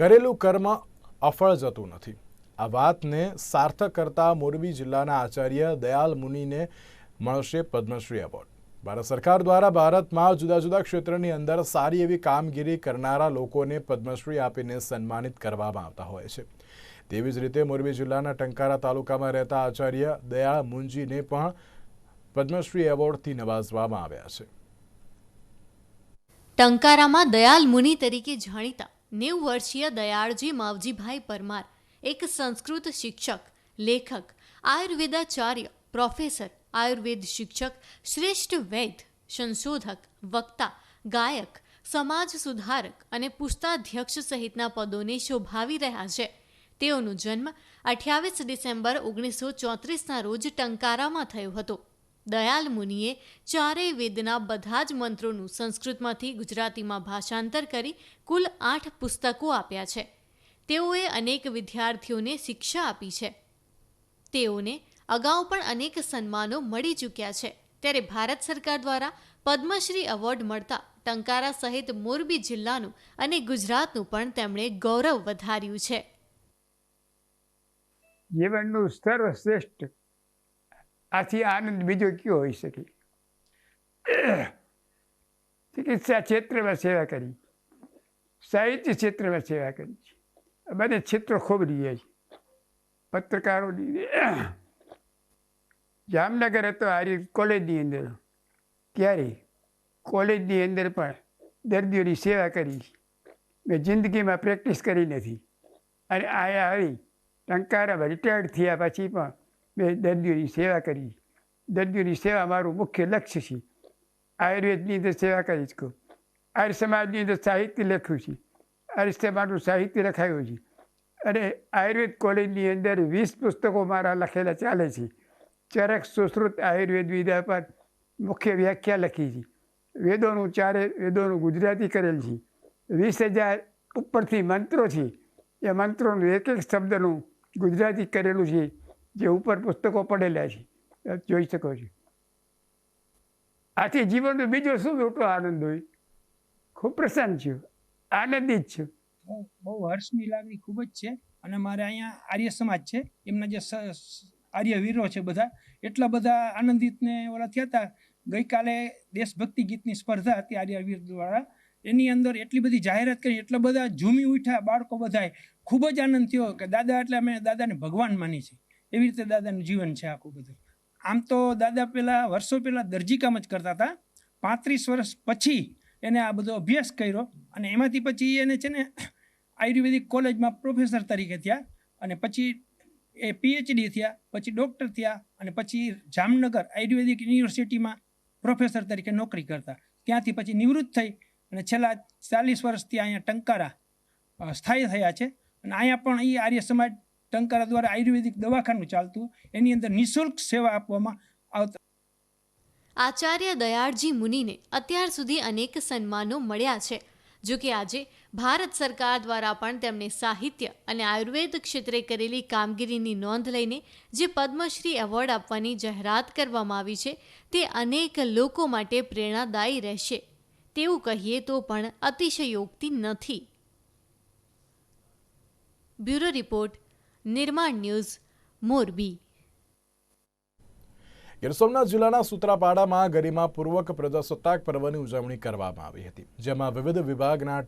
કરેલું કર્મ અફળ જતું નથી. આ વાતને સાર્થક કરતા મોરબી જિલ્લાના આચાર્ય દયાલ મુનિને મળશે પદ્મશ્રી એવોર્ડ. ભારત સરકાર દ્વારા ભારતમાં જુદા જુદા ક્ષેત્રની અંદર સારી એવી કામગીરી કરનારા લોકોને પદ્મશ્રી આપીને સન્માનિત કરવામાં આવતા હોય છે. તેવી જ રીતે મોરબી જિલ્લાના ટંકારા તાલુકામાં રહેતા આચાર્ય દયાળ મુંજીને પણ પદ્મશ્રી એવોર્ડથી નવાજવામાં આવ્યા છે. ટંકારામાં દયાલ મુનિ તરીકે જાણીતા નેવું વર્ષીય દયાળજી માવજીભાઈ પરમાર, એક સંસ્કૃત શિક્ષક, લેખક, આયુર્વેદાચાર્ય, પ્રોફેસર, આયુર્વેદ શિક્ષક, શ્રેષ્ઠ વૈદ સંશોધક, વક્તા, ગાયક, સમાજ સુધારક અને પુસ્તાધ્યક્ષ સહિતના પદોને શોભાવી રહ્યા છે. તેઓનો જન્મ અઠ્યાવીસ ડિસેમ્બર ઓગણીસો ચોત્રીસના રોજ ટંકારામાં થયો હતો. દયાલ મુનિએ ચારેય વેદના બધા જ મંત્રોનું સંસ્કૃતમાંથી ગુજરાતીમાં ભાષાંતર કરી કુલ આઠ પુસ્તકો આપ્યા છે. તેઓએ અનેક વિદ્યાર્થીઓને શિક્ષા આપી છે. તેઓને અગાઉ પણ અનેક સન્માનો મળી ચૂક્યા છે. ત્યારે ભારત સરકાર દ્વારા પદ્મશ્રી એવોર્ડ મળતા ટંકારા સહિત મોરબી જિલ્લાનું અને ગુજરાતનું પણ તેમણે ગૌરવ વધાર્યું છે. જીવનનું સર્વશ્રેષ્ઠ આથી આનંદ બીજો કયો હોઈ શકે? ચિકિત્સા ક્ષેત્રમાં સેવા કરી. સાહિત્ય ક્ષેત્રમાં સેવા કરી છે. આ ક્ષેત્રો ખૂબ રહ્યા છે. પત્રકારોની જામનગર હતો હારી કોલેજની અંદર. ત્યારે કોલેજની અંદર પણ દર્દીઓની સેવા કરી મેં જિંદગીમાં પ્રેક્ટિસ કરી નથી. અને આયા આવી ટંકારામાં રિટાયર્ડ થયા પછી પણ મેં દર્દીઓની સેવા કરી. દર્દીઓની સેવા મારું મુખ્ય લક્ષ્ય છે. આયુર્વેદની અંદર સેવા કરી છું આર્ય સમાજની અંદર સાહિત્ય લખ્યું છે. આર્ય સમાજનું સાહિત્ય લખાયું છે. અને આયુર્વેદ કોલેજની અંદર વીસ પુસ્તકો મારા લખેલા ચાલે છે. ચરક સુશ્રુત આયુર્વેદ વિદ્યા પર મુખ્ય વ્યાખ્યા લખી છે. વેદોનું ચારે વેદોનું ગુજરાતી કરેલ છે. વીસ હજાર ઉપરથી મંત્રો છે. એ મંત્રોનું એક એક શબ્દનું ગુજરાતી કરેલું છે. જે ઉપર પુસ્તકો પડેલા છે. જોઈ શકો છો. આથી જીવનનો બીજો શું મોટો આનંદ હોય? ખૂબ પ્રસન્ન છું, આનંદિત છું. બહુ હર્ષની લાગણી ખૂબ જ છે. અને મારે અહીંયા આર્ય સમાજ છે. એમના જે આર્ય વીરો છે બધા, એટલા બધા આનંદિત ને ઓલા થયા હતા. ગઈકાલે દેશભક્તિ ગીતની સ્પર્ધા હતી આર્ય વીર દ્વારા. એની અંદર એટલી બધી જાહેરાત કરી, એટલા બધા ઝૂમી ઉઠ્યા બાળકો બધાએ. ખૂબ જ આનંદ થયો કે દાદા એટલે અમે દાદાને ભગવાન માની છે એવી રીતે દાદાનું જીવન છે આખું બધું. આમ તો દાદા પહેલાં વર્ષો પહેલાં દરજી કામ જ કરતા હતા. પાંત્રીસ વર્ષ પછી એને આ બધો અભ્યાસ કર્યો અને એમાંથી પછી એને છે ને આયુર્વેદિક કોલેજમાં પ્રોફેસર તરીકે થયા અને પછી એ પીએચડી થયા, પછી ડૉક્ટર થયા અને પછી જામનગર આયુર્વેદિક યુનિવર્સિટીમાં પ્રોફેસર તરીકે નોકરી કરતા. ત્યાંથી પછી નિવૃત્ત થઈ અને છેલ્લા ચાલીસ વર્ષથી અહીંયા ટંકારા સ્થાયી થયા છે. અને અહીંયા પણ એ આર્ય સમાજ ટંકારા દ્વારા આયુર્વેદિક દવાખાનું ચાલતું, એની અંદર નિઃશુલ્ક સેવા આપવામાં આવતા આચાર્ય દયાળજી મુનિને અત્યાર સુધી અનેક સન્માનો મળ્યા છે. જો કે આજે ભારત સરકાર દ્વારા પણ તેમને સાહિત્ય અને આયુર્વેદ ક્ષેત્રે કરેલી કામગીરીની નોંધ લઈને જે પદ્મશ્રી એવોર્ડ આપવાની જાહેરાત કરવામાં આવી છે, તે અનેક લોકો માટે પ્રેરણાદાયી રહેશે. તેવું કહીએ તો પણ અતિશયોક્તિ નથી. Bureau report Nirman news, Morbi. Gir Somnath જિલ્લાના સુત્રાપાડામાં ગરિમાપૂર્વક પ્રજાસત્તાક પર્વની ઉજવણી કરવામાં આવી હતી, જેમાં વિવિધ વિભાગના